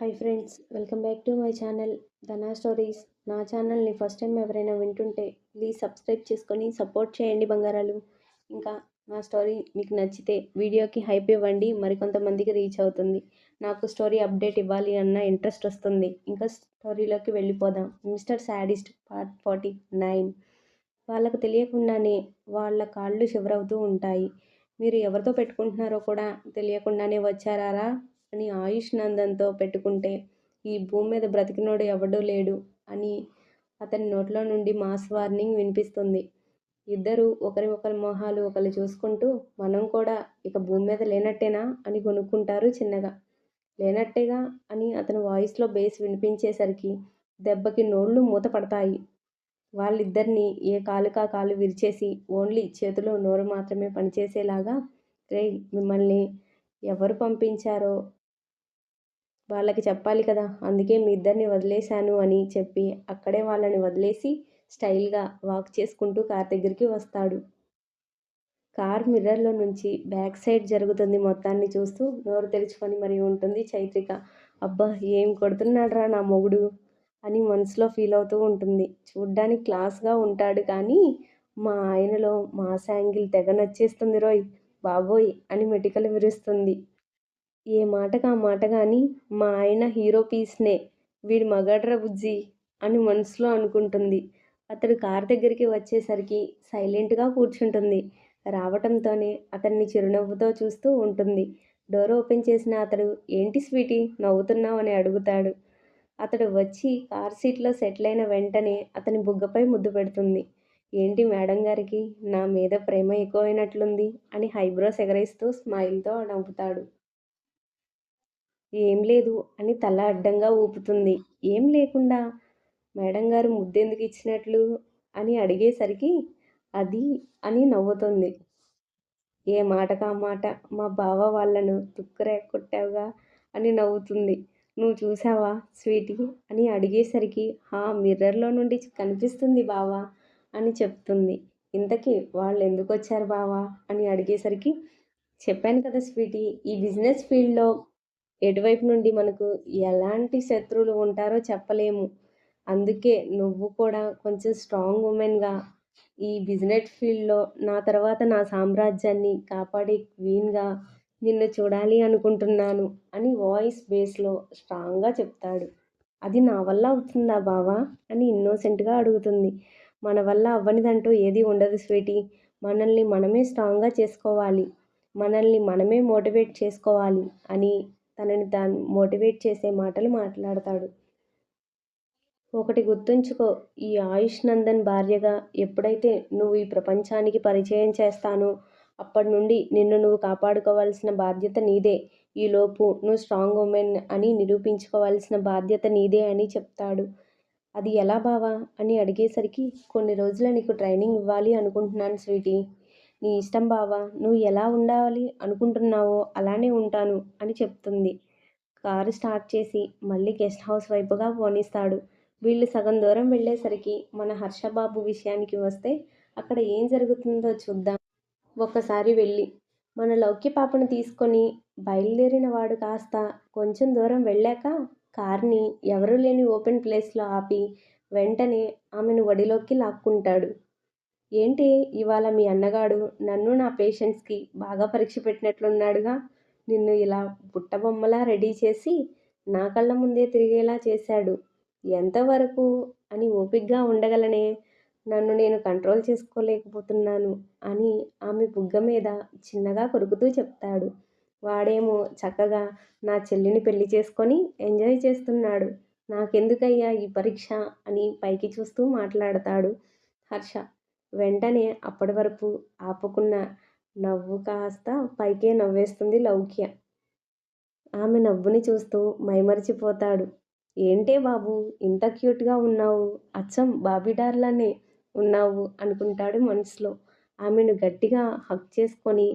Hi friends welcome back to my channel Dhana stories నా ఛానల్ని first time ఎవరైనా వింటుంటే ప్లీజ్ సబ్స్క్రైబ్ చేసుకొని సపోర్ట్ చేయండి బంగారాలు. ఇంకా నా స్టోరీ మీకు నచ్చితే వీడియోకి హైప్ ఇవ్వండి మరికొంతమందికి రీచ్ అవుతుంది. నాకు స్టోరీ అప్డేట్ ఇవ్వాలి అన్న ఇంట్రెస్ట్ వస్తుంది. ఇంకా స్టోరీలోకి వెళ్ళిపోదాం. Mister sadist part forty nine వాళ్ళకు తెలియకుండానే వాళ్ళ కాళ్ళు షివరవుతూ ఉంటాయి. మీరు ఎవరితో పెట్టుకుంటున్నారో కూడా తెలియకుండానే వచ్చారా అని ఆయుష్ నందంతో పెట్టుకుంటే ఈ భూమి మీద బ్రతికినోడు ఎవడూ లేడు అని అతని నోట్లో నుండి మాస్ వార్నింగ్ వినిపిస్తుంది. ఇద్దరు ఒకరి ఒకరి మొహాలు ఒకరు చూసుకుంటూ మనం కూడా ఇక భూమి మీద లేనట్టేనా అని కొనుక్కుంటారు చిన్నగా. లేనట్టేగా అని అతని వాయిస్లో బేస్ వినిపించేసరికి దెబ్బకి నోళ్ళు మూత పడతాయి. వాళ్ళిద్దరినీ ఏ కాలుకా కాలు విరిచేసి ఓన్లీ చేతిలో నోరు మాత్రమే పనిచేసేలాగా రే మిమ్మల్ని ఎవరు పంపించారో వాళ్ళకి చెప్పాలి కదా అందుకే మీ ఇద్దరిని వదిలేశాను అని చెప్పి అక్కడే వాళ్ళని వదిలేసి స్టైల్గా వాక్ చేసుకుంటూ కార్ దగ్గరికి వస్తాడు. కార్ మిర్రర్లో నుంచి బ్యాక్ సైడ్ జరుగుతుంది మొత్తాన్ని చూస్తూ నోరు తెరుచుకొని మరి ఉంటుంది చైత్రిక. అబ్బా ఏం కొడుతున్నాడ్రా నా మొగుడు అని మనసులో ఫీల్ అవుతూ ఉంటుంది. చూడ్డానికి క్లాస్గా ఉంటాడు కానీ మా ఆయనలో మా శాంగిల్ తెగ నచ్చేస్తుంది రోయ్ బాబోయ్ అని మెటికలు విరుస్తుంది. ఏ మాటగా మాట కానీ మా ఆయన హీరో పీస్నే వీడి మగాడ్రా బుజ్జి అని మనసులో అనుకుంటుంది. అతడు కార్ దగ్గరికి వచ్చేసరికి సైలెంట్గా కూర్చుంటుంది. రావటంతోనే అతన్ని చిరునవ్వుతో చూస్తూ ఉంటుంది. డోర్ ఓపెన్ చేసిన అతడు ఏంటి స్వీటీ నవ్వుతున్నావు అని అడుగుతాడు అతడు వచ్చి కార్ సీట్లో సెటిల్ అయిన వెంటనే అతని బుగ్గపై ముద్దు పెడుతుంది. ఏంటి మేడం గారికి నా మీద ప్రేమ ఎక్కువైనట్లుంది అని హైబ్రోస్ ఎగరేస్తూ స్మైల్తో నవ్వుతాడు. ఏం లేదు అని తల అడ్డంగా ఊపుతుంది. ఏం లేకుండా? మేడం గారు ముద్దెందుకు ఇచ్చినట్లు? అని అడిగేసరికి అది అని నవ్వుతుంది. ఏ మాటకా మాట? మా బావ వాళ్ళను తుక్కురే కొట్టావుగా అని నవ్వుతుంది. నువ్వు చూసావా స్వీటీ? అని అడిగేసరికి హా మిర్రర్లో నుండి కనిపిస్తుంది బావా అని చెప్తుంది. ఇంతకీ వాళ్ళు ఎందుకు వచ్చారు బావా? అని అడిగేసరికి చెప్పాను కదా స్వీటీ ఈ బిజినెస్ ఫీల్డ్లో ఎటువైపు నుండి మనకు ఎలాంటి శత్రువులు ఉంటారో చెప్పలేము. అందుకే నువ్వు కూడా కొంచెం స్ట్రాంగ్ ఉమెన్గా ఈ బిజినెస్ ఫీల్డ్లో నా తర్వాత నా సామ్రాజ్యాన్ని కాపాడే క్వీన్గా నిన్ను చూడాలి అనుకుంటున్నాను అని వాయిస్ బేస్లో స్ట్రాంగ్గా చెప్తాడు. అది నా వల్ల అవుతుందా బావా అని ఇన్నోసెంట్గా అడుగుతుంది. మన వల్ల అవ్వనిదంటూ ఏది ఉండదు స్వీటీ. మనల్ని మనమే స్ట్రాంగ్గా చేసుకోవాలి. మనల్ని మనమే మోటివేట్ చేసుకోవాలి అని తనని దాన్ని మోటివేట్ చేసే మాటలు మాట్లాడతాడు. ఒకటి గుర్తుంచుకో ఈ ఆయుష్ నందన్ భార్యగా ఎప్పుడైతే నువ్వు ఈ ప్రపంచానికి పరిచయం చేస్తానో అప్పటి నుండి నిన్ను నువ్వు కాపాడుకోవాల్సిన బాధ్యత నీదే. ఈలోపు నువ్వు స్ట్రాంగ్ ఉమెన్ అని నిరూపించుకోవాల్సిన బాధ్యత నీదే అని చెప్తాడు. అది ఎలా బావా? అని అడిగేసరికి కొన్ని రోజుల నీకు ట్రైనింగ్ ఇవ్వాలి అనుకుంటున్నాను స్వీటీ. నీ ఇష్టం బావా నువ్వు ఎలా ఉండాలి అనుకుంటున్నావో అలానే ఉంటాను అని చెప్తుంది. కారు స్టార్ట్ చేసి మళ్ళీ గెస్ట్ హౌస్ వైపుగా పోనిస్తాడు. వీళ్ళు సగం దూరం వెళ్ళేసరికి మన హర్షబాబు విషయానికి వస్తే అక్కడ ఏం జరుగుతుందో చూద్దాం. ఒక్కసారి వెళ్ళి మన లౌక్య పాపను తీసుకొని బయలుదేరిన వాడు కాస్త కొంచెం దూరం వెళ్ళాక కార్ని ఎవరూ లేని ఓపెన్ ప్లేస్లో ఆపి వెంటనే ఆమెను వడిలోకి లాక్కుంటాడు. ఏంటి ఇవాళ మీ అన్నగాడు నన్ను నా పేషెంట్స్కి బాగా పరీక్ష పెట్టినట్లున్నాడుగా? నిన్ను ఇలా బుట్టబొమ్మలా రెడీ చేసి నా కళ్ళ ముందే తిరిగేలా చేశాడు. ఎంతవరకు? అని ఓపిగ్గా ఉండగలనే. నన్ను నేను కంట్రోల్ చేసుకోలేకపోతున్నాను అని ఆమె బుగ్గ మీద చిన్నగా కొరుకుతూ చెప్తాడు. వాడేమో చక్కగా నా చెల్లిని పెళ్ళి చేసుకొని ఎంజాయ్ చేస్తున్నాడు. నాకెందుకయ్యా ఈ పరీక్ష అని పైకి చూస్తూ మాట్లాడతాడు హర్ష. వెంటనే అప్పటి వరకు ఆపుకున్న నవ్వు కాస్త పైకే నవ్వేస్తుంది లౌక్య. ఆమె నవ్వుని చూస్తూ మైమరిచిపోతాడు. ఏంటే బాబు ఇంత క్యూట్గా ఉన్నావు అచ్చం బాబిడార్లానే ఉన్నావు అనుకుంటాడు మనసులో. ఆమెను గట్టిగా హక్ చేసుకొని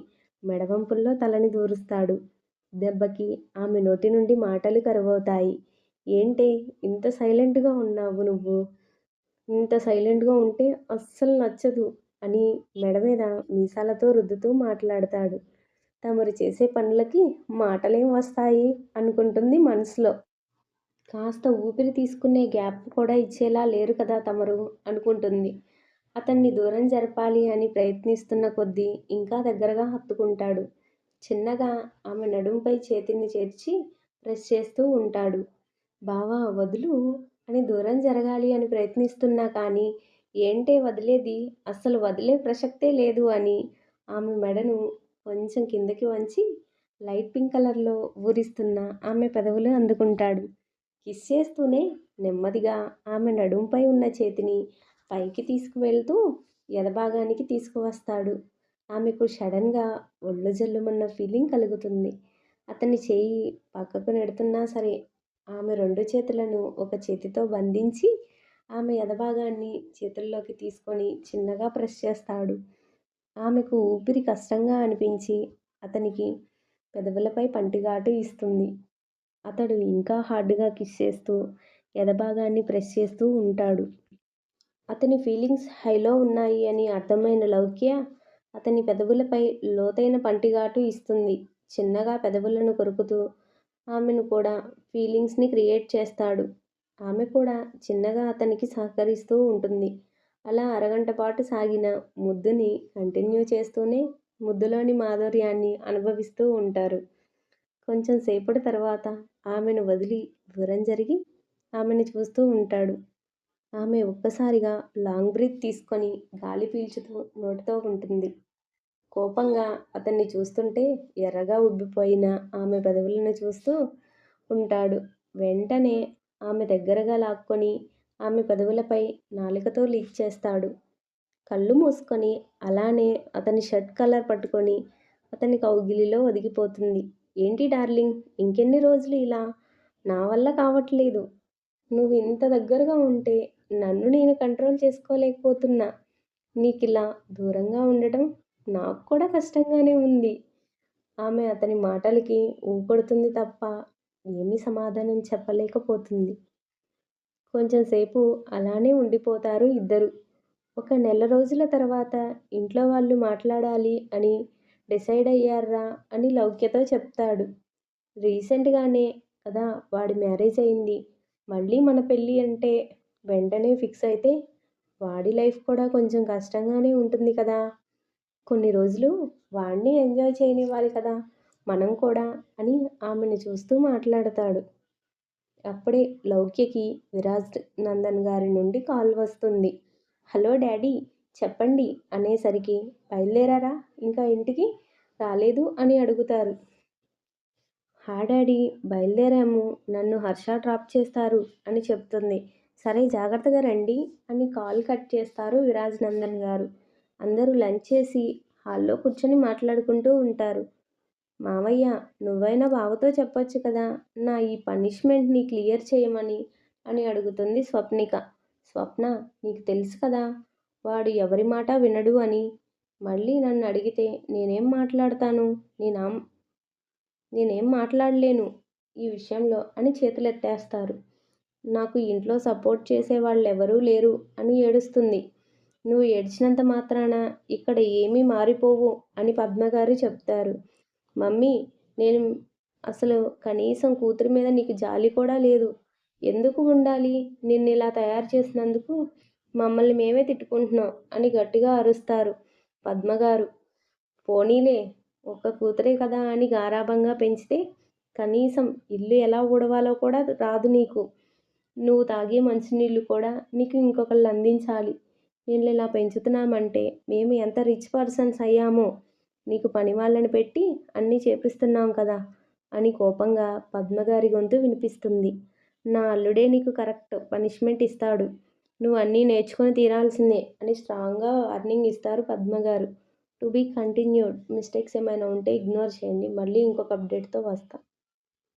మెడవంపుల్లో తలని దూరుస్తాడు. దెబ్బకి ఆమె నోటి నుండి మాటలు కరువవుతాయి. ఏంటే ఇంత సైలెంట్గా ఉన్నావు నువ్వు? ఇంత సైలెంట్గా ఉంటే అస్సలు నచ్చదు అని మెడ మీద మీసాలతో రుద్దుతూ మాట్లాడతాడు. తమరు చేసే పనులకి మాటలేం వస్తాయి అనుకుంటుంది మనసులో. కాస్త ఊపిరి తీసుకునే గ్యాప్ కూడా ఇచ్చేలా లేరు కదా తమరు అనుకుంటుంది. అతన్ని దూరం జరపాలి అని ప్రయత్నిస్తున్న కొద్దీ ఇంకా దగ్గరగా హత్తుకుంటాడు. చిన్నగా ఆమె నడుంపై చేతిని చేర్చి ప్రెస్ చేస్తూ ఉంటాడు. బావా వదులు. అని దూరం జరగాలి అని ప్రయత్నిస్తున్నా కానీ ఏంటే వదిలేది? అస్సలు వదిలే ప్రసక్తే లేదు అని ఆమె మెడను కొంచెం కిందకి వంచి లైట్ పింక్ కలర్లో ఊరిస్తున్న ఆమె పెదవులు అందుకుంటాడు. కిస్ చేస్తూనే నెమ్మదిగా ఆమె నడుంపై ఉన్న చేతిని పైకి తీసుకువెళ్తూ ఎదభాగానికి తీసుకువస్తాడు. ఆమెకు సడన్గా ఒళ్ళు జల్లుమన్న ఫీలింగ్ కలుగుతుంది. అతని చేయి పక్కకు నెడుతున్నా సరే ఆమె రెండు చేతులను ఒక చేతితో బంధించి ఆమె ఎదభాగాన్ని చేతుల్లోకి తీసుకొని చిన్నగా ప్రెస్ చేస్తాడు. ఆమెకు ఊపిరి కష్టంగా అనిపించి అతనికి పెదవులపై పంటిగాటు ఇస్తుంది. అతడు ఇంకా హార్డ్గా కిస్ చేస్తూ ఎదభాగాన్ని ప్రెస్ చేస్తూ ఉంటాడు. అతని ఫీలింగ్స్ హైలో ఉన్నాయి అని అర్థమైన లౌక్య అతని పెదవులపై లోతైన పంటిగాటు ఇస్తుంది. చిన్నగా పెదవులను కొరుకుతూ ఆమెను కూడా ఫీలింగ్స్ని క్రియేట్ చేస్తాడు. ఆమె కూడా చిన్నగా అతనికి సహకరిస్తూ ఉంటుంది. అలా అరగంట పాటు సాగిన ముద్దుని కంటిన్యూ చేస్తూనే ముద్దులోని మాధుర్యాన్ని అనుభవిస్తూ ఉంటారు. కొంచెం సేపటి తర్వాత ఆమెను వదిలి దూరం జరిగి ఆమెను చూస్తూ ఉంటాడు. ఆమె ఒక్కసారిగా లాంగ్ బ్రీత్ తీసుకొని గాలి పీల్చుతూ నోటితో ఉంటుంది. కోపంగా అతన్ని చూస్తుంటే ఎర్రగా ఉబ్బిపోయిన ఆమె పెదవులను చూస్తూ ఉంటాడు. వెంటనే ఆమె దగ్గరగా లాక్కొని ఆమె పెదవులపై నాలికతో లీక్ చేస్తాడు. కళ్ళు మూసుకొని అలానే అతని షర్ట్ కలర్ పట్టుకొని అతని కౌగిలిలో ఒదిగిపోతుంది. ఏంటి డార్లింగ్? ఇంకెన్ని రోజులు ఇలా? నా వల్ల కావట్లేదు. నువ్వు ఇంత దగ్గరగా ఉంటే నన్ను నేను కంట్రోల్ చేసుకోలేకపోతున్నా. నీకు ఇలా దూరంగా ఉండటం నాకు కూడా కష్టంగానే ఉంది. ఆమె అతని మాటలకి ఊపడుతుంది తప్ప ఏమీ సమాధానం చెప్పలేకపోతుంది. కొంచెం సేపు అలానే ఉండిపోతారు ఇద్దరు. ఒక నెల రోజుల తర్వాత ఇంట్లో వాళ్ళు మాట్లాడాలి అని డిసైడ్ అయ్యారా అని లౌక్యతో చెప్తాడు. రీసెంట్గానే కదా వాడి మ్యారేజ్ అయింది. మళ్ళీ మన పెళ్ళి అంటే వెంటనే ఫిక్స్ అయితే వాడి లైఫ్ కూడా కొంచెం కష్టంగానే ఉంటుంది కదా. కొన్ని రోజులు వాడిని ఎంజాయ్ చేయనివ్వాలి కదా మనం కూడా అని ఆమెను చూస్తూ మాట్లాడతాడు. అప్పుడే లౌక్యకి విరాజ్ నందన్ గారి నుండి కాల్ వస్తుంది. హలో డాడీ చెప్పండి అనేసరికి బయలుదేరారా? ఇంకా ఇంటికి రాలేదు అని అడుగుతారు. హా డాడీ బయలుదేరాము. నన్ను హర్ష డ్రాప్ చేస్తారు అని చెప్తుంది. సరే జాగ్రత్తగా రండి అని కాల్ కట్ చేస్తారు విరాజ్ నందన్ గారు. అందరూ లంచ్ చేసి హాల్లో కూర్చొని మాట్లాడుకుంటూ ఉంటారు. మావయ్య నువ్వైనా బావతో చెప్పొచ్చు కదా నా ఈ పనిష్మెంట్ని క్లియర్ చేయమని అని అడుగుతుంది స్వప్నిక. స్వప్న నీకు తెలుసు కదా వాడు ఎవరి మాట వినడు అని. మళ్ళీ నన్ను అడిగితే నేనేం మాట్లాడతాను? నేనా నేనేం మాట్లాడలేను ఈ విషయంలో అని చేతులెత్తేస్తారు. నాకు ఇంట్లో సపోర్ట్ చేసే వాళ్ళు ఎవరూ లేరు అని ఏడుస్తుంది. నువ్వు ఏడ్చినంత మాత్రాన ఇక్కడ ఏమీ మారిపోవు అని పద్మగారు చెప్తారు. మమ్మీ నేను అసలు కనీసం కూతురి మీద నీకు జాలి కూడా లేదు. ఎందుకు ఉండాలి? నిన్ను ఇలా తయారు చేసినందుకు మమ్మల్ని మేమే తిట్టుకుంటున్నాం అని గట్టిగా అరుస్తారు పద్మగారు. పోనీలే ఒక్క కూతురే కదా అని గారాభంగా పెంచితే కనీసం ఇల్లు ఎలా ఊడవాలో కూడా రాదు నీకు. నువ్వు తాగే మంచినీళ్ళు కూడా నీకు ఇంకొకళ్ళు అందించాలి. నేను ఇలా పెంచుతున్నామంటే మేము ఎంత రిచ్ పర్సన్స్ అయ్యామో. నీకు పని వాళ్ళని పెట్టి అన్నీ చేపిస్తున్నాం కదా అని కోపంగా పద్మగారి గొంతు వినిపిస్తుంది. నా అల్లుడే నీకు కరెక్ట్ పనిష్మెంట్ ఇస్తాడు. నువ్వు అన్నీ నేర్చుకొని తీరాల్సిందే అని స్ట్రాంగ్గా వార్నింగ్ ఇస్తారు పద్మగారు. టు బీ కంటిన్యూడ్ మిస్టేక్స్ ఏమైనా ఉంటే ఇగ్నోర్ చేయండి. మళ్ళీ ఇంకొక అప్డేట్తో వస్తాను